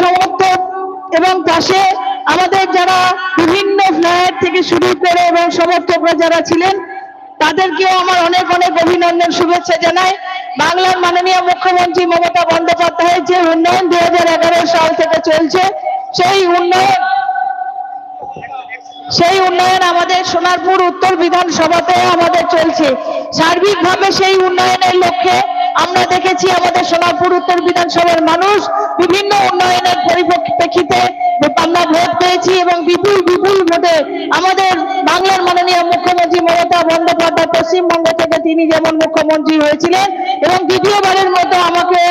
সমর্থক এবং পাশে আমাদের যারা বিভিন্ন ফ্ল্যাট থেকে শুরু করে এবং সমর্থকরা যারা ছিলেন, তাদেরকেও আমার অনেক অনেক অভিনন্দন, শুভেচ্ছা জানাই। বাংলার মাননীয় মুখ্যমন্ত্রী মমতা বন্দ্যোপাধ্যায়ের যে উন্নয়ন দুই হাজার এগারো সাল থেকে চলছে, সেই উন্নয়ন সেই উন্নয়ন আমাদের সোনারপুর উত্তর বিধানসভাতে আমাদের চলছে। সার্বিকভাবে সেই উন্নয়নের লক্ষ্যে আমরা দেখেছি আমাদের সোনারপুর উত্তর বিধানসভার মানুষ বিভিন্ন উন্নয়নের পরিপ্রেক্ষিতে আমরা ভোট পেয়েছি এবং বিপুল বিপুল ভোটে আমাদের বাংলার মাননীয় মুখ্যমন্ত্রী মমতা বন্দ্যোপাধ্যায় পশ্চিমবঙ্গ থেকে তিনি যেমন মুখ্যমন্ত্রী হয়েছিলেন এবং দ্বিতীয়বারের মতো আমাকে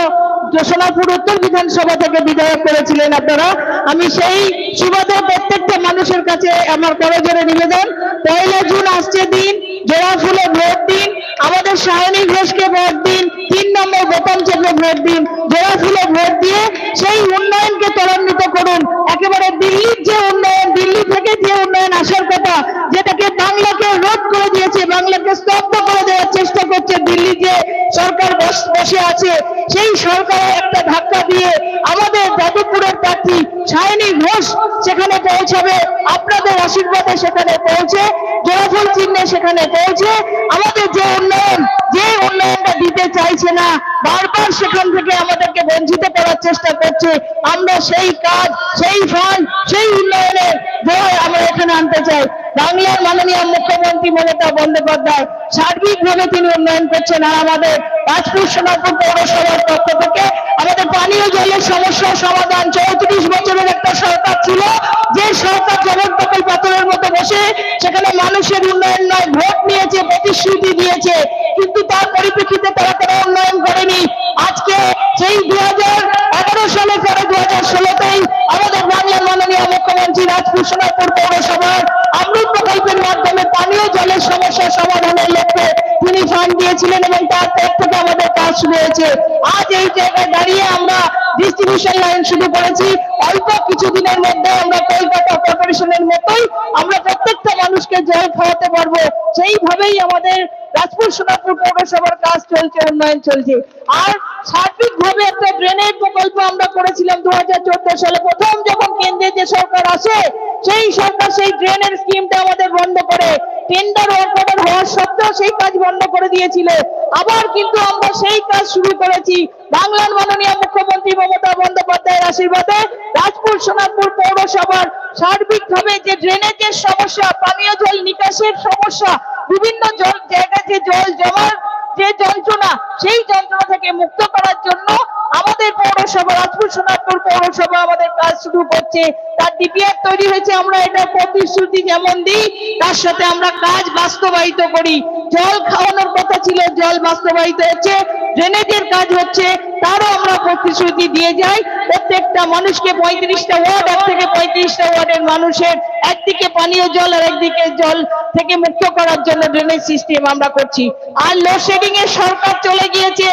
সোনারপুর উত্তর বিধানসভা থেকে বিধায়ক করেছিলেন আপনারা। আমি সেই সুবাদে প্রত্যেকটা মানুষের কাছে আমার করজোরে নিবেদন। পয়লা জুন আসছে দিন জোড়া ফুলে ভোট দিন, আমাদের সায়নী ঘোষকে ভোট দিন, তিন নম্বর বোতাম চেপে ভোট দিন জোড়া ফুলে ভোট দিয়ে সেই উন্নয়নকে ত্বরান্বিত করুন। একেবারে দিল্লির যে উন্নয়ন দিল্লি থেকে যে উন্নয়ন আসার কথা, যেটাকে বাংলাকে রোধ করে দিয়েছে, বাংলাকে স্তব্ধ করে দেওয়ার চেষ্টা করছে দিল্লি যে সরকার বসে আছে, সেই সরকারের একটা ধাক্কা দিয়ে আমাদের যাদবপুরের প্রার্থী সায়নী ঘোষ সেখানে পৌঁছাবে। আপনাদের আশীর্বাদে সেখানে পৌঁছে জয়ফল চিহ্নে সেখানে পৌঁছে, আমাদের যে উন্নয়ন, যে চাইছে না, বারবার সেখান থেকে আমাদেরকে বঞ্চিত করার চেষ্টা করছে। আমরা সেই কাজ, সেই ফল সেই উন্নয়নের জয় আমরা এখানে আনতে চাই। বাংলার মাননীয় মুখ্যমন্ত্রী মমতা বন্দ্যোপাধ্যায় সার্বিকভাবে তিনি উন্নয়ন করছেন আর আমাদের রাজপুর সোনাপুর পৌরসভার পক্ষ থেকে আমাদের পানীয় জলের সমস্যার সমাধান চৌত্রিশ বছরের একটা সরকার ছিল, যে সরকার জগৎপতি পাথরের মতো বসে সেখানে মানুষের উন্নয়ন নয়, ভোট নিয়েছে, প্রতিশ্রুতি দিয়েছে। কিন্তু তার পরিপ্রেক্ষিতে তারা কোনো উন্নয়ন করেনি। আজকে সেই দু হাজার এগারো সালে পরে দু হাজার ষোলোতেই আমাদের বাংলার মাননীয় মুখ্যমন্ত্রী রাজপুর পৌরসভার অমৃত প্রকল্পের মাধ্যমে পানীয় জলের সমস্যা সমাধানের লক্ষ্যে তিনি ফান্ড দিয়েছিলেন এবং তার পর থেকে আমাদের কাজ শুরু হয়েছে। আজ এই জায়গায় দাঁড়িয়ে আমরা ডিস্ট্রিবিউশন লাইন শুরু করেছি। অল্প কিছুদিনের মধ্যে আমরা কলকাতা কর্পোরেশনের মতোই আমরা প্রত্যেকটা মানুষকে জল খাওয়াতে পারব। সেইভাবেই আমাদের রাজপুর সোনাপুর পৌরসভার কাজ চলছে, উন্নয়ন চলছে। আর সার্বিকভাবে একটা ড্রেনেজ প্রকল্প আমরা করেছিলাম দু সালে। প্রথম যখন কেন্দ্রে যে সরকার আসে, সেই সরকার সেই ড্রেনের স্কিমটা আমাদের বন্ধ করে টেন্ডার অর্ডার হওয়ার সত্ত্বেও সেই কাজ বন্ধ করে দিয়েছিল। আবার কিন্তু আমরা সেই কাজ শুরু করেছি। বাংলার মাননীয় মুখ্যমন্ত্রী মমতা বন্দ্যোপাধ্যায়ের আশীর্বাদে রাজপুর সোনারপুর পৌরসভার সার্বিকভাবে যে ড্রেনেজের সমস্যা, পানীয় জল নিকাশের সমস্যা বিভিন্ন জল জায়গায় যে জল জমার যে যন্ত্রণা, সেই যন্ত্রণা থেকে মুক্ত করার জন্য আমাদের পৌরসভা, রাজপুর সোনারপুর পৌরসভা আমাদের কাজ শুরু করছে। তার ডিপিআর তৈরি হয়েছে, আমরা এটা প্রতিশ্রুতি যেমন দিই, তার সাথে আমরা কাজ বাস্তবায়িত করি। জল খাওয়ানোর কথা ছিল, জল বাস্তবায়িত হচ্ছে, ড্রেনেজের কাজ হচ্ছে, তারও আমরা প্রতিশ্রুতি দিয়ে যাই। প্রত্যেকটা মানুষকে পঁয়ত্রিশটা ওয়ার্ড, এক থেকে পঁয়ত্রিশটা ওয়ার্ডের মানুষের একদিকে পানীয় জল আর একদিকে জল থেকে মুক্ত করার জন্য ড্রেনেজ সিস্টেম আমরা করছি। আর লোডশেডিং এর সরকার চলে গিয়েছে।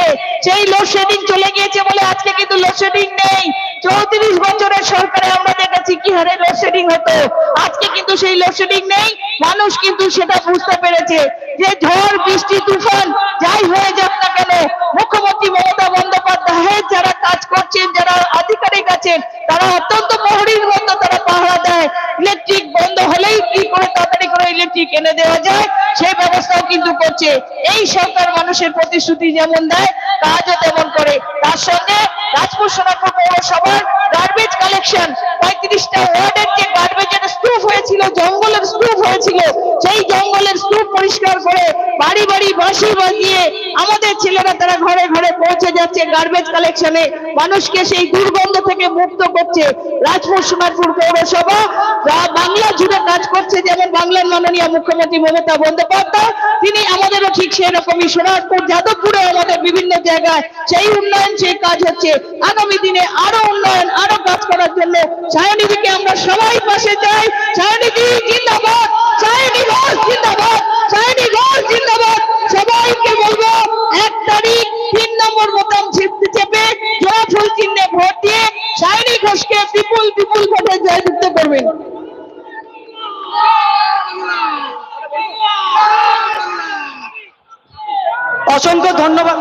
সেই লোডশেডিং চলে গিয়েছে বলে আজকে কিন্তু লোডশেডিং নেই। চৌত্রিশ বছরের সরকারে আমরা দেখেছি কি হারে লোডশেডিং হতো। আজকে কিন্তু সেই লোডশেডিং নেই। মানুষ কিন্তু সেটা বুঝতে পেরেছে যে ঝড়, বৃষ্টি, তুফান, যাই হয়ে যাক না কেন, মুখ্যমন্ত্রী মমতা বন্দ্যোপাধ্যায়ের যারা কাজ করছেন, যারা আধিকারিক আছেন, তারা অত্যন্ত প্রহরীর মতো তারা পাহারা দেয়। ইলেকট্রিক বন্ধ হলেই কি করে তাড়াতাড়ি করে ইলেকট্রিক এনে দেওয়া যায় সেই ব্যবস্থাও কিন্তু করছে। এই সরকার মানুষের প্রতিশ্রুতি যেমন দেয়, কাজও তেমন করে। তার সঙ্গে রাজপুর সোনাপুর পৌরসভার গার্বেজ কালেকশন পঁয়ত্রিশটা ওয়ার্ডের যে গার্বেজের স্তূপ হয়েছিল, জঙ্গলের স্তূপ হয়েছিল, সেই জঙ্গলের স্তূপ পরিষ্কার করে বাড়ি বাড়ি বাঁশি বাজিয়ে আমাদের ছেলেরা তারা ঘরে ঘরে পৌঁছে যাচ্ছে গার্বেজ কালেকশনে মানুষকে সেই দুর্গন্ধ থেকে মুক্ত করছে। রাজপুর, সোনারপুর পৌরসভা, যা বাংলা জুড়ে কাজ করছে, যেমন বাংলার মাননীয় মুখ্যমন্ত্রী মমতা বন্দ্যোপাধ্যায়, তিনি আমাদেরও ঠিক সেরকমই সোনারপুর, যাদবপুরে আমাদের বিভিন্ন জায়গায় সেই উন্নয়ন, সেই কাজ হচ্ছে। আগামী দিনে আরও উন্নয়ন, আরও কাজ করার জন্য সায়নিধিকে আমরা সবাই পাশে চাই। সায়নিধি জিন্দাবাদ সায়নী জিন্দাবাদ সায়নী জিন্দাবাদ। সবাইকে বলব, এক তারিখ তিন নম্বর বোতাম চেপতে চেপে জোড়া চিহ্নে ভোট দিয়ে সায়নী ঘোষকে বিপুল বিপুল ভোটে জয়যুক্ত করবেন অসংখ্য ধন্যবাদ।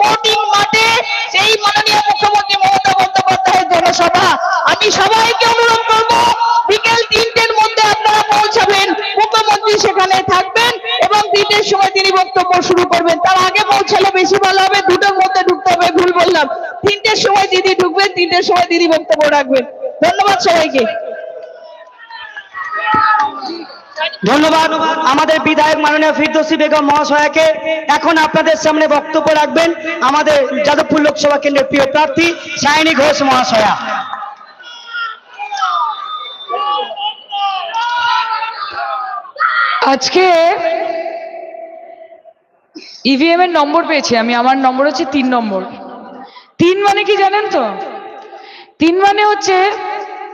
স্পোর্টিং মাঠে সেই মাননীয় মুখ্যমন্ত্রী মমতা বন্দ্যোপাধ্যায়ের জনসভা? আমি সবাইকে অনুরোধ করব, বিকেল তিনটের মধ্যে আপনারা পৌঁছাবেন, মুখ্যমন্ত্রী সেখানে থাকবেন এবং তিনটের সময় তিনি বক্তব্য শুরু করবেন। তার আগে পৌঁছালে বেশি ভালো হবে, দুটোর মধ্যে ঢুকতে হবে, ভুল বললাম। তিনটের সময় দিদি ঢুকবেন, তিনটের সময় দিদি বক্তব্য রাখবেন। ধন্যবাদ সবাইকে। ধন্যবাদ। আমাদের বিধায়ক মাননীয় ফিরদৌসী বেগম মহাশয়াকে। এখন আপনাদের সামনে বক্তব্য রাখবেন আমাদের যাদবপুর লোকসভা কেন্দ্রের প্রিয় প্রার্থী সায়নী ঘোষ মহাশয়া। আজকে ইভিএম এর নম্বর পেয়েছি আমি, আমার নম্বর হচ্ছে তিন নম্বর। তিন মানে কি জানেন তো? তিন মানে হচ্ছে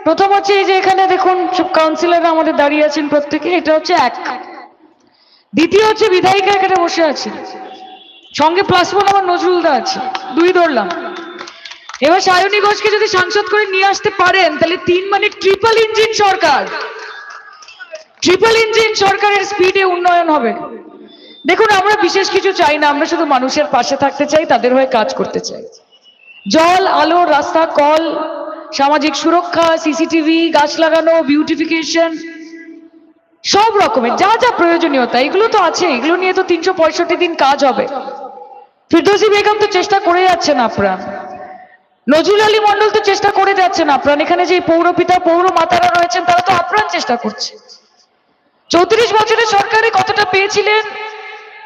প্রথম হচ্ছে এই যে এখানে দেখুন, সব কাউন্সিলররা আমাদের দাঁড়িয়ে আছেন প্রত্যেকে, এটা হচ্ছে এক। দ্বিতীয় হচ্ছে বিধায়িকা এখানে বসে আছে সঙ্গে প্লাস ওয়ান আমার নজরুলদা আছে, দুই ধরলাম। এবার সায়নী ঘোষকে যদি সাংসদ করে নিয়ে আসতে পারেন, তাহলে তিন মানে ট্রিপল ইঞ্জিন সরকার। ট্রিপল ইঞ্জিন সরকারের স্পিডে উন্নয়ন হবে। দেখুন, আমরা বিশেষ কিছু চাই না, আমরা শুধু মানুষের পাশে থাকতে চাই, তাদের হয়ে কাজ করতে চাই। জল, আলো, রাস্তা, কল সামাজিক সুরক্ষা সিসিটিভি গাছ লাগানো বিউটিফিকেশন সব রকমের, যা যা প্রয়োজনীয়তা, এগুলো তো আছে, এগুলো নিয়ে তো তিনশো পঁয়ষট্টি দিন কাজ হবে। ফিরদৌসী বেগম তো চেষ্টা করে যাচ্ছেন আপ্রাণ। নজরুল আলী মন্ডল তো চেষ্টা করে যাচ্ছেন আপ্রাণ, এখানে যে পৌরপিতা পৌর মাতারা রয়েছেন, তারা তো আপ্রাণ চেষ্টা করছে। চৌত্রিশ বছরের সরকারে কতটা পেয়েছিলেন?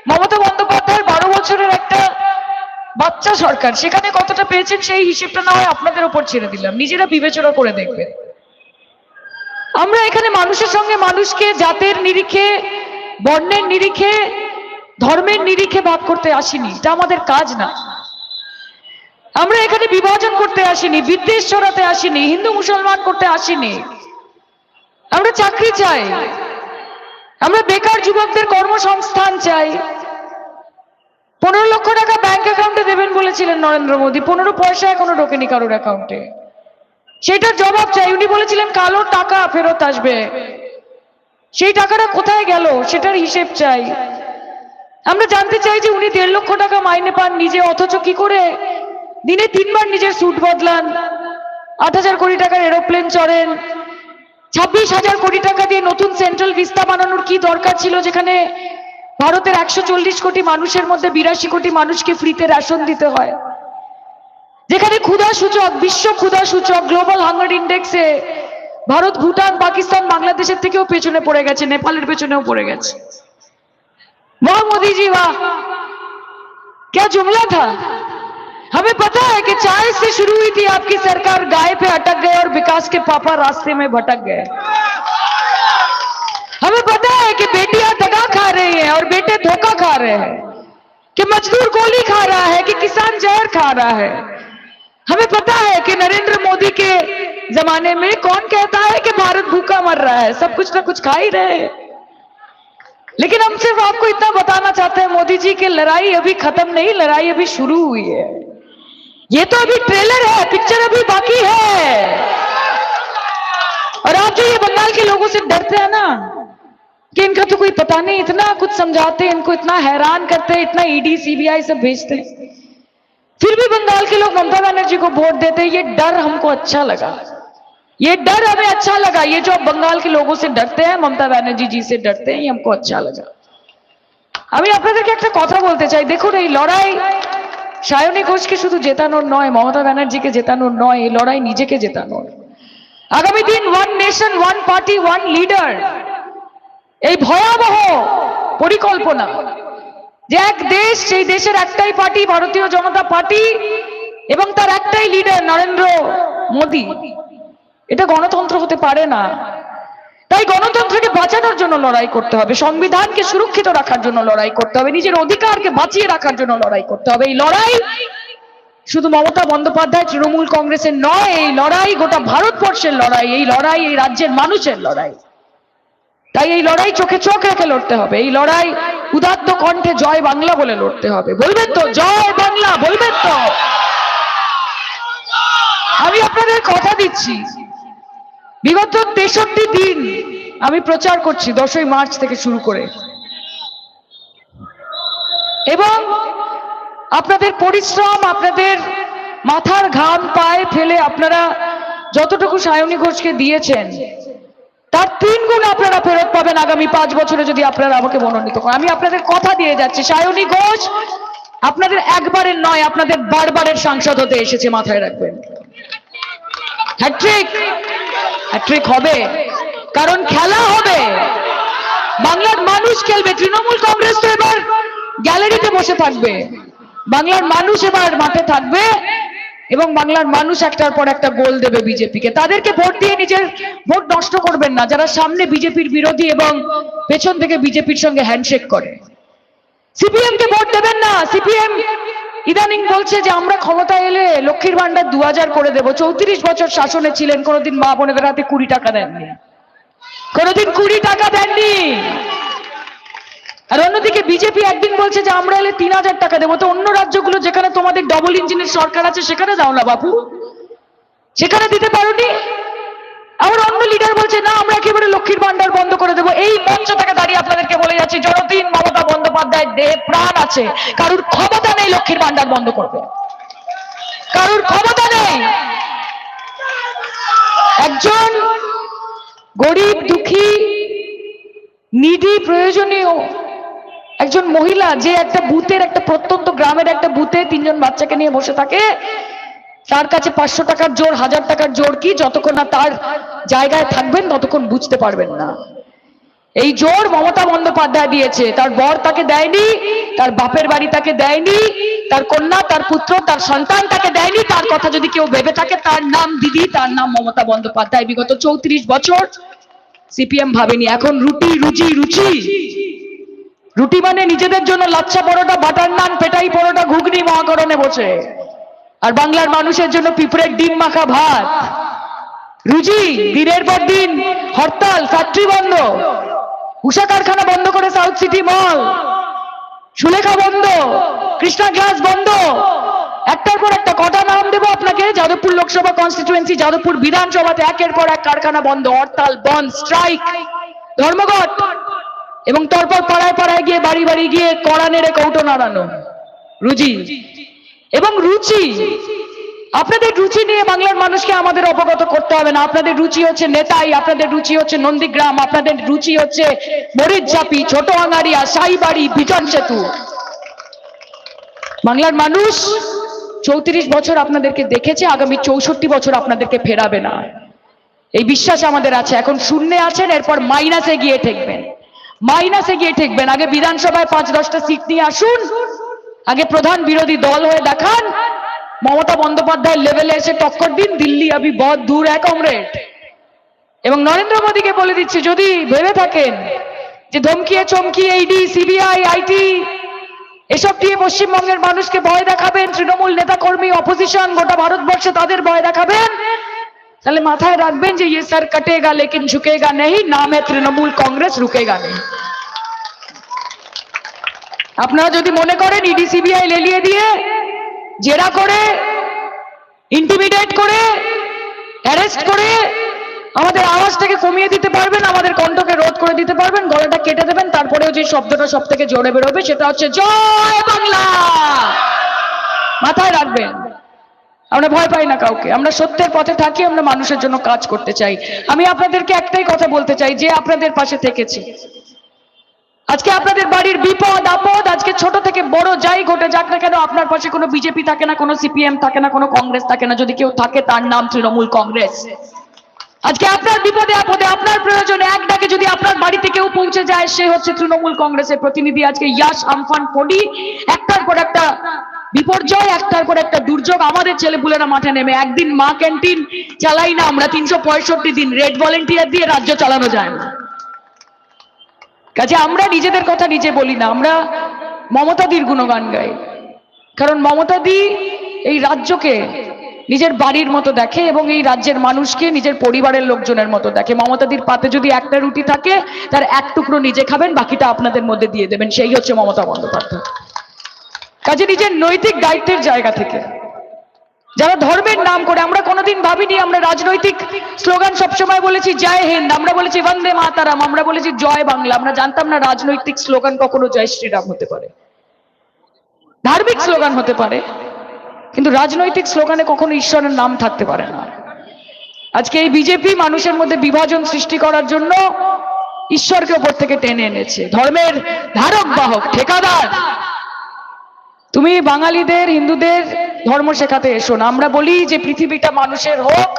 মমতা বন্দ্যোপাধ্যায়ের বারো বছরের একটা বাচ্চা সরকার, সেখানে কতটা পেয়েছেন সেই হিসেবটা না হয় আপনাদের ওপর ছেড়ে দিলাম। নিজেরা বিবেচনা করে দেখবেন। আমরা এখানে মানুষের সঙ্গে মানুষকে, জাতের নিরিখে, বর্ণের নিরিখে, ধর্মের নিরিখে ভাগ করতে আসিনি। এটা আমাদের কাজ না। আমরা এখানে বিভাজন করতে আসিনি, বিদ্বেষ ছড়াতে আসিনি, হিন্দু মুসলমান করতে আসিনি। আমরা চাকরি চাই। আমরা বেকার যুবকদের কর্মসংস্থান চাই। পনেরো লক্ষ টাকা ব্যাংক অ্যাকাউন্টে দেবেন বলেছিলেন নরেন্দ্র মোদী। পনেরো পয়সা এখনও ঢোকেনি কারোর অ্যাকাউন্টে সেটার জবাব চাই। উনি বলেছিলেন, কালো টাকা ফেরত আসবে। সেই টাকাটা কোথায় গেল? সেটার হিসেব চাই। আমরা জানতে চাই যে উনি দেড় লক্ষ টাকা মাইনে পান নিজে, অথচ কি করে? দিনে তিনবার নিজের স্যুট বদলান। আট হাজার কোটি টাকার এরোপ্লেন চড়েন। ছাব্বিশ হাজার কোটি টাকা দিয়ে নতুন সেন্ট্রাল ভিস্তা বানানোর কি দরকার ছিল যেখানে ভারতের একশো চল্লিশ কোটি মানুষের মধ্যে বিরাশি কোটি মানুষকে ফ্রিতে রেশন দিতে হয় যেখানে ক্ষুধা সূচক বিশ্ব ক্ষুধা সূচক গ্লোবাল হাঙ্গার ইন্ডেক্সে ভারত ভুটান পাকিস্তান বাংলাদেশের থেকেও পেছনে পড়ে গেছে নেপালের পেছনেও পড়ে গেছে वाह मोदी जी वाह क्या जुमला था हमें पता है कि चाय से शुरू हुई थी आपकी सरकार गाय पे अटक गए और विकास के पापा रास्ते में भटक गए हमें पता है कि बेटियां दगा खा रही हैं और बेटे धोखा खा रहे हैं कि मजदूर गोली खा रहा है कि किसान जहर खा रहा है। हमें पता है कि नरेंद्र मोदी के जमाने में कौन कहता है कि भारत भूखा मर रहा है, सब कुछ ना कुछ खा ही रहे लेकिन हम सिर्फ़ आपको इतना बताना चाहते हैं, मोदी जी, की लड़ाई अभी खत्म नहीं, लड़ाई अभी शुरू हुई है। ये तो अभी ट्रेलर है, पिक्चर अभी बाकी है। और आप जो ये बंगाल के लोगों से डरते हैं ना कि इनका तो कोई पता नहीं इतना कुछ समझाते हैं इनको इतना हैरान करते हैं इतना ईडी सीबीआई सब भेजते हैं फिर भी बंगाल के लोग ममता बनर्जी को वोट देते हैं ये डर हमको अच्छा लगा ये डर हमें अच्छा लगा ये जो आप बंगाल के लोगों से डरते हैं ममता बनर्जी जी से डरते हैं ये हमको अच्छा लगा আমি আপনাদেরকে একটা কথা বলতে চাই দেখুন এই লড়াই সায়নী ঘোষকে শুধু জেতানোর নয় মমতা ব্যানার্জিকে জেতানোর নয় এই লড়াই নিজেকে জেতানোর আগামী দিন one nation one party one leader এই ভয়াবহ পরিকল্পনা যে এক দেশ, সেই দেশের একটাই পার্টি, ভারতীয় জনতা পার্টি এবং তার একটাই লিডার নরেন্দ্র মোদী। এটা গণতন্ত্র হতে পারে না। তাই গণতন্ত্রকে বাঁচানোর জন্য লড়াই করতে হবে, সংবিধানকে সুরক্ষিত রাখার জন্য লড়াই করতে হবে, নিজের অধিকারকে বাঁচিয়ে রাখার জন্য লড়াই করতে হবে। এই লড়াই শুধু মমতা বন্দ্যোপাধ্যায়, তৃণমূল কংগ্রেসের নয়, এই লড়াই গোটা ভারতবর্ষের লড়াই, এই লড়াই এই রাজ্যের মানুষের লড়াই। তাই এই লড়াই চোখে চোখ রেখে লড়তে হবে। এই লড়াই উদাত্ত কণ্ঠে জয় বাংলা বলে লড়তে হবে। বলবেন তো, জয় বাংলা, বলবেন তো। আমি আপনাদের কথা দিচ্ছি। বিগত তেষট্টি দিন আমি প্রচার করছি দশই মার্চ থেকে শুরু করে। এবং আপনাদের পরিশ্রম, আপনাদের মাথার ঘাম, পায়ে ফেলে আপনারা যতটুকু সায়নী ঘোষকে দিয়েছেন তার তিন গুণ আপনারা ফেরত পাবেন আগামী পাঁচ বছরে যদি আপনারা আমাকে মনোনীত করেন। আমি আপনাদের কথা দিয়ে যাচ্ছি। সায়নী ঘোষ, আপনাদের একবারের নয়, আপনাদের বারবারের সাংসদ হতে এসেছে, মাথায় রাখবেন। হ্যাট্রিক হ্যাট্রিক হবে, কারণ খেলা হবে। বাংলার মানুষ খেলবে। তৃণমূল কংগ্রেস তো এবার গ্যালারিতে বসে থাকবে। বাংলার মানুষ এবার মাঠে থাকবে। এবং বাংলার মানুষ একটার পর একটা গোল দেবে বিজেপিকে। তাদেরকে ভোট দিয়ে নিজের ভোট নষ্ট করবেন না। যারা সামনে বিজেপির বিরোধী এবং পেছন থেকে বিজেপির সঙ্গে হ্যান্ডশেক করে। সিপিএম কে ভোট দেবেন না। সিপিএম ইদানিং বলছে যে, আমরা ক্ষমতায় এলে লক্ষ্মীর ভান্ডার দু হাজার করে দেবো। চৌত্রিশ বছর শাসনে ছিলেন, কোনোদিন মা বোনেদের হাতে কুড়ি টাকা দেননি। কোনোদিন কুড়ি টাকা দেননি। আর অন্যদিকে বিজেপি একদিন বলছে যে, আমরা এলে তিন হাজার টাকা দেবো। তো অন্য রাজ্যগুলো যেখানে তোমাদের ডবল ইঞ্জিনের সরকার আছে, সেখানে দাও না বাপু। সেখানে দিতে পারোনি। আবার অন্য লিডার বলছে, না, আমরা একেবারে লক্ষ্মীর ভান্ডার বন্ধ করে দেবো। এই মঞ্চ থেকে দাঁড়িয়ে আপনাদেরকে বলে যাচ্ছি যতদিন মমতা বন্দ্যোপাধ্যায় দেহে প্রাণ আছে। কারুর ক্ষমতা নেই লক্ষ্মীর ভান্ডার বন্ধ করবে কারুর ক্ষমতা নেই। একজন গরিব, দুঃখী নিধি প্রয়োজনীয় একজন মহিলা যে একটা বুথের, একটা প্রত্যন্ত গ্রামের একটা বুথে তিনজন বাচ্চাকে নিয়ে বসে থাকে, তার কাছে পাঁচশো টাকার জোর, হাজার টাকার জোর কি? যতক্ষণ না তার জায়গায় থাকবেন, ততক্ষণ বুঝতে পারবেন না। এই জোর মমতা বন্দ্যোপাধ্যায় দিয়েছে। তার বর তাকে দেয়নি, তার বাপের বাড়ি তাকে দেয়নি, তার কন্যা, তার পুত্র, তার সন্তান তাকে দেয়নি, তার কথা যদি কেউ ভেবে থাকে, তার নাম দিদি, তার নাম মমতা বন্দ্যোপাধ্যায়। বিগত চৌত্রিশ বছর সিপিএম ভাবেনি। এখন রুটি রুচি রুচি। রুটি মানে নিজেদের জন্য লাচ্ছা পরোটা, বাটার নান, পেটাই পরোটা, ঘুগনি মহাকরণে বসে। আর বাংলার মানুষের জন্য পিঁপড়ের ডিম মাখা ভাত। রুজি, দিনের পর দিন, হরতাল ফ্যাক্টরি বন্ধ। উষা কারখানা বন্ধ করে সাউথ সিটি মল সুলেখা বন্ধ। কৃষ্ণা গ্লাস বন্ধ। একটার পর একটা কটা নাম দেবো আপনাকে? যাদবপুর লোকসভা কনস্টিটুয়েন্সি যাদবপুর বিধানসভাতে একের পর এক কারখানা বন্ধ। হরতাল, বন্ধ স্ট্রাইক ধর্মঘট। এবং তারপর পাড়ায় পাড়ায় গিয়ে বাড়ি বাড়ি গিয়ে কড়া নেড়ে কৌটো নাড়ানো। রুচি। এবং রুচি। আপনাদের রুচি নিয়ে বাংলার মানুষকে আমাদের অবগত করতে হবে না। আপনাদের রুচি হচ্ছে নেতাই, আপনাদের রুচি হচ্ছে নন্দীগ্রাম, আপনাদের রুচি হচ্ছে মরিচঝাপি ছোট আঙারিয়া সাইবাড়ি, বিজন সেতু। বাংলার মানুষ চৌত্রিশ বছর আপনাদেরকে দেখেছে, আগামী চৌষট্টি বছর আপনাদেরকে ফেরাবে না। এই বিশ্বাস আমাদের আছে। এখন শূন্যে আছেন, এরপর মাইনাসে গিয়ে ঠেকবেন। মাইনাসে গিয়ে ঠেকবেন। আগে বিধানসভায় পাঁচ, দশটা সিট নিয়ে আসুন। আগে প্রধান বিরোধী দল হয়ে দেখান। মমতা বন্দ্যোপাধ্যায়ের লেভেলে এসে টক্কর দিন, দিল্লি আবি বদ দূর এক অমরেট। এবং নরেন্দ্র মোদীকে বলে দিচ্ছি, যদি ভেবে থাকেন যে ধমকিয়ে চমকিয়ে ইডি সিবিআই আইটি এসব দিয়ে পশ্চিমবঙ্গের মানুষকে ভয় দেখাবেন, তৃণমূল নেতা কর্মী অপোজিশন গোটা ভারতবর্ষে তাদের ভয় দেখাবেন। তাহলে মাথায় রাখবেন যে ইয়ে স্যার কটেগা লেকিন ঝুকেগা নেই নামে তৃণমূল কংগ্রেস রুকেগা নেই আপনারা যদি মনে করেন ইডি সিবিআই লেলিয়ে দিয়ে জেরা করে ইন্টিমিডিয়েট করে অ্যারেস্ট করে আমাদের আওয়াজটাকে কমিয়ে দিতে পারবেন আমাদের কণ্ঠকে রোধ করে দিতে পারবেন গলাটা কেটে দেবেন তারপরেও যে শব্দটা সব থেকে জোরে বেরোবে, সেটা হচ্ছে, জয় বাংলা! মাথায় রাখবেন। আমরা ভয় পাই না কাউকে। আমরা সত্যের পথে থাকি, আমরা মানুষের জন্য কাজ করতে চাই। আমি আপনাদেরকে একটাই কথা বলতে চাই, যে আপনাদের পাশে থেকেছি। আজকে আপনাদের বাড়ির বিপদ, আপদ, আজকে ছোট থেকে বড় যাই ঘটে যাক না কেন, আপনার পাশে কোনো বিজেপি থাকে না, কোনো সিপিএম থাকে না, কোনো কংগ্রেস থাকে না। যদি কেউ থাকে, তার নাম তৃণমূল কংগ্রেস। আজকে আপনার বিপদে, আপদে, আপনার প্রয়োজনে এক ডাকে যদি আপনার বাড়িতে কেউ পৌঁছে যায়, সে হচ্ছে তৃণমূল কংগ্রেসের প্রতিনিধি। আজকে ইয়াস আমফান পড়ি একটার পর একটা বিপর্যয়, একটার পর একটা দুর্যোগ, আমাদের ছেলেপুলেরা মাঠে নেমে একদিন মা ক্যান্টিন চালাই না, আমরা তিনশো পঁয়ষট্টি দিন রেড ভলেন্টিয়ার দিয়ে রাজ্য চালানো যায়। না কাজে আমরা নিজেদের কথা নিজে বলি না, আমরা মমতাদির গুণগান গাই। কারণ মমতাদি এই রাজ্যকে নিজের বাড়ির মতো দেখে এবং এই রাজ্যের মানুষকে নিজের পরিবারের লোকজনের মতো দেখে। মমতাদির পাতে যদি একটা রুটি থাকে, তার এক টুকরো নিজে খাবেন, বাকিটা আপনাদের মধ্যে দিয়ে দেবেন। সেই হচ্ছে মমতা বন্দ্যোপাধ্যায়। কাজে নিজের নৈতিক দায়িত্বের জায়গা থেকে। যারা ধর্মের নাম করে, আমরা কোনোদিন ভাবিনি, আমরা রাজনৈতিক স্লোগান সবসময় বলেছি, জয় হিন্দ। আমরা বলেছি, বন্দে মাতারাম। আমরা বলেছি, জয় বাংলা। আমরা জানতাম না রাজনৈতিক স্লোগান কখনো জয় শ্রীরাম হতে পারে। ধার্মিক স্লোগান হতে পারে, কিন্তু রাজনৈতিক স্লোগানে কখনো ঈশ্বরের নাম থাকতে পারে না। আজকে এই বিজেপি মানুষের মধ্যে বিভাজন সৃষ্টি করার জন্য ঈশ্বরকে ওপর থেকে টেনে এনেছে। ধর্মের ধারক বাহক, ঠিকাদার। তুমি বাঙালিদের, হিন্দুদের ধর্ম শেখাতে এসো না। আমরা বলি যে পৃথিবীটা মানুষের হোক,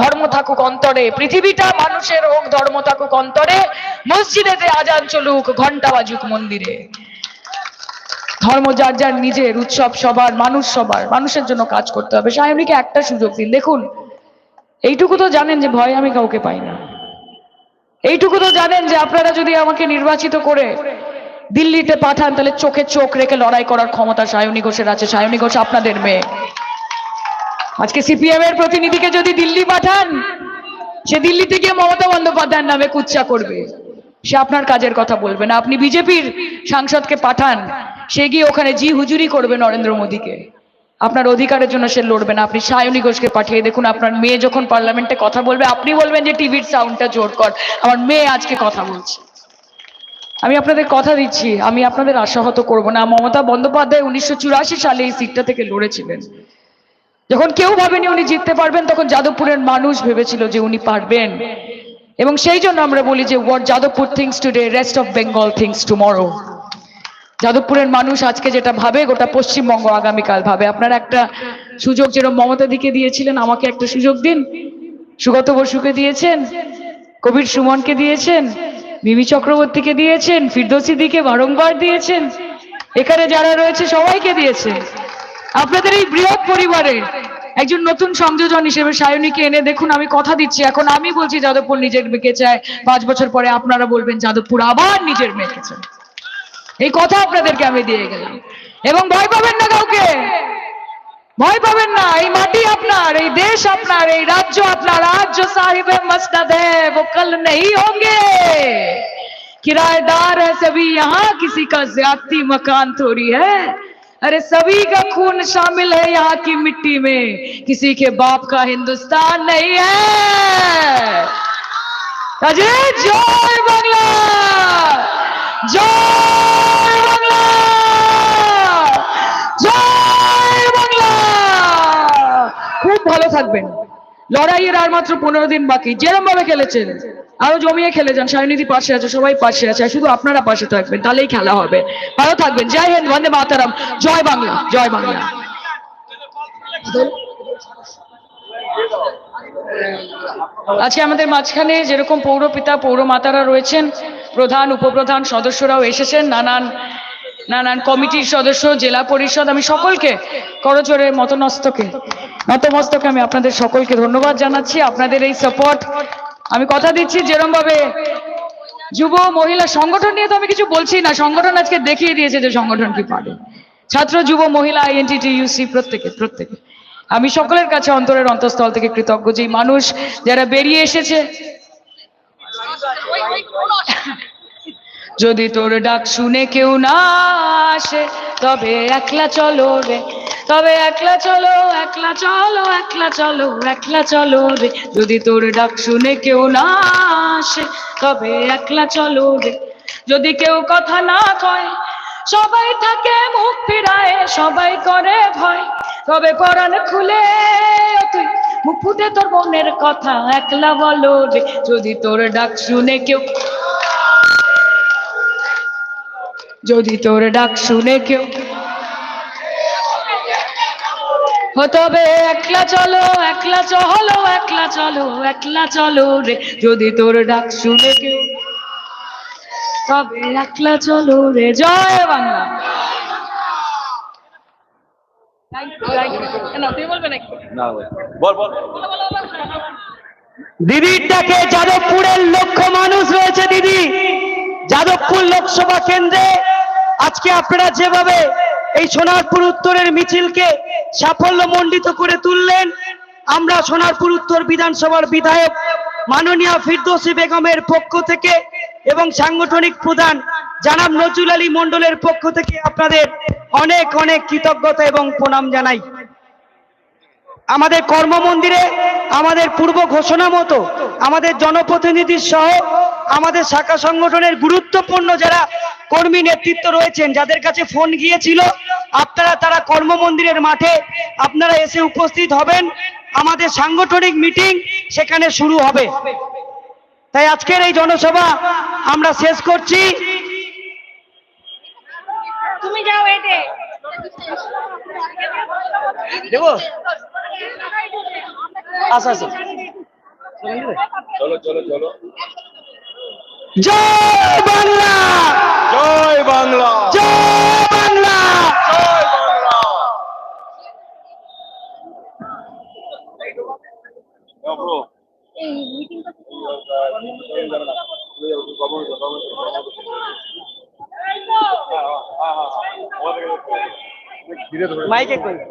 ধর্ম থাকুক অন্তরে। পৃথিবীটা মানুষের হোক, ধর্ম থাকুক অন্তরে। মসজিদেতে আজান চলুক ঘণ্টা বাজুক মন্দিরে। ধর্ম যার যার নিজের, উৎসব সবার, মানুষ সবার। মানুষের জন্য কাজ করতে হবে। সায়নীকে একটা সুযোগ দিন। দেখুন, এইটুকু তো জানেন যে ভয় আমি কাউকে পাই না। এইটুকু তো জানেন যে আপনারা যদি আমাকে নির্বাচিত করে দিল্লিতে পাঠান, তাহলে চোখে চোখ রেখে লড়াই করার ক্ষমতা সায়নী ঘোষের আছে। সায়নী ঘোষ, আপনাদের মেয়ে। আজকে সিপিএম এর প্রতিনিধিকে যদি দিল্লি পাঠান, সে দিল্লিতে গিয়ে মমতা বন্দ্যোপাধ্যায়ের নামে কুচ্চা করবে। সে আপনার কাজের কথা বলবে না। আপনি বিজেপির সাংসদকে পাঠান, সে গিয়ে ওখানে জি হুজুরি করবে নরেন্দ্র মোদীকে। আপনার অধিকারের জন্য সে লড়বে না। আপনি সায়নী ঘোষকে পাঠিয়ে দেখুন, আপনার মেয়ে যখন পার্লামেন্টে কথা বলবে, আপনি বলবেন যে টিভির সাউন্ডটা জোর কর। আমার মেয়ে আজকে কথা বলছে। আমি আপনাদের কথা দিচ্ছি, আমি আপনাদের আশাহত করব না। মমতা বন্দ্যোপাধ্যায় উনিশশো চুরাশি সালে এই সিটটা থেকে লড়েছিলেন। যখন কেউ ভাবেনি উনি জিততে পারবেন, তখন যাদবপুরের মানুষ ভেবেছিল যে উনি পারবেন। এবং সেই জন্য আমরা বলি যে what Jadavpur thinks today rest of Bengal thinks tomorrow যাদবপুরের মানুষ আজকে যেটা ভাবে, গোটা পশ্চিমবঙ্গ আগামীকাল ভাবে। আপনারা একটা সুযোগ যেরকম মমতা দিকে দিয়েছিলেন, আমাকে একটা সুযোগ দিন। সুগত বসুকে দিয়েছেন, কবির সুমনকে দিয়েছেন মিমি চক্রবর্তীকে দিয়েছেন, ফিরদৌসি দিকে বারংবার দিয়েছেন। এখানে যারা রয়েছে, সবাইকে দিয়েছেন। আপনাদের এই বৃহৎ পরিবারে একজন নতুন সংযোজন হিসেবে সায়নীকে এনে দেখুন, আমি কথা দিচ্ছি। এখন আমি বলছি, যাদবপুর নিজের মেয়েকে চায়। পাঁচ বছর পরে আপনারা বলবেন, যাদবপুর আবার নিজের মেয়েকে চায়। এই কথা আপনাদেরকে আমি দিয়ে গেলাম। এবং ভয় পাবেন না কাউকে। ভয় পাবেন না এই মাটি আপনার এই দেশ আপনার এই রাজ্য আপনার রাজ্য সাহিব মসনদ है वो कल नहीं होंगे किराएदार है सभी यहाँ किसी का ज्यादती मकान थोड़ी है अरे सभी का खून शामिल है यहाँ की मिट्टी में किसी के बाप का हिंदुस्तान नहीं है अजय जय बांग्ला জয় ভালো থাকবেন। লড়াইয়ের আর মাত্র পনেরো দিন বাকি। যেরম ভাবে খেলেছেন, আরও জমিয়ে খেলে যান। সায়নিধি পাশে আছে, সবাই পাশে আছে। শুধু আপনারা পাশে থাকবেন, তাহলেই খেলা হবে। ভালো থাকবেন। জয় হিন্দ, বন্দে মাতারাম। জয় বাংলা জয় বাংলা। আজকে আমাদের মাঝখানে যেরকম পৌরপিতা, পৌরমাতারা রয়েছেন, প্রধান, উপপ্রধান সদস্যরাও এসেছেন, নানান নানান কমিটির সদস্য, জেলা পরিষদ, আমি সকলকে করজোরে মতনস্তকে, নতমস্তকে আমি আপনাদের সকলকে ধন্যবাদ জানাচ্ছি, আপনাদের এই সাপোর্ট আমি কথা দিচ্ছি যেরম ভাবে যুব মহিলা সংগঠন নিয়ে তো আমি কিছু বলছি না, সংগঠন আজকে দেখিয়ে দিয়েছে যে সংগঠন কি পারে। ছাত্র, যুব, মহিলা আইএনটিটি ইউসি প্রত্যেকে প্রত্যেকে। আমি সকলের কাছে অন্তরের অন্তঃস্থল থেকে কৃতজ্ঞ যে মানুষ যারা বেরিয়ে এসেছে। যদি তোর ডাক শুনে কেউ না আসে, তবে একলা চলো রে, তবে একলা চলো একলা চলো একলা চলো একলা চলো রে। যদি তোর ডাক শুনে কেউ না আসে, তবে একলা চলো রে। যদি কেউ কথা না কয়, সবাই থাকে মুখ ফিরায়, সবাই করে ভয়। তবে পরাণ খুলে তুই, মুখ ফুটে তোর মনের কথা, একলা বলো রে। যদি তোর ডাক শুনে কেউ যদি তোর ডাক শুনে কেউ তবে একলা চলো একলা চলো একলা চলো একলা চলো রে। যদি তোর ডাক শুনে কেউ তবে একলা চলো রে। জয় বল। দিদির ডাকে যাদবপুরের লক্ষ মানুষ রয়েছে দিদি। যাদবপুর লোকসভা কেন্দ্রে আজকে আপনারা যেভাবে এই সোনারপুর উত্তরের মিছিলকে সাফল্য মণ্ডিত করে তুললেন, আমরা সোনারপুর উত্তর বিধানসভার বিধায়ক মাননীয় ফিরদৌসি বেগমের পক্ষ থেকে এবং সাংগঠনিক প্রধান জানাব নজরুল আলী মন্ডলের পক্ষ থেকে আপনাদের অনেক অনেক কৃতজ্ঞতা এবং প্রণাম জানাই। আমাদের কর্মমন্দিরে, আমাদের পূর্ব ঘোষণা মতো আমাদের জনপ্রতিনিধি সহ আমাদের শাখা সংগঠনের গুরুত্বপূর্ণ যারা কর্মী নেতৃত্ব রয়েছেন যাদের কাছে ফোন গিয়েছিল আপনারা তারা কর্মমন্দিরের মাঠে আপনারা এসে উপস্থিত হবেন। আমাদের সাংগঠনিক মিটিং সেখানে শুরু হবে। তাই আজকের এই জনসভা আমরা শেষ করছি। তুমি যাও দেবো? আচ্ছা আচ্ছা চলো চলো চলো। জয় বাংলা! জয় বাংলা! জয় বাংলা! জয় বাংলা! ব্রো ধীরে ধরে মাইকে কই না?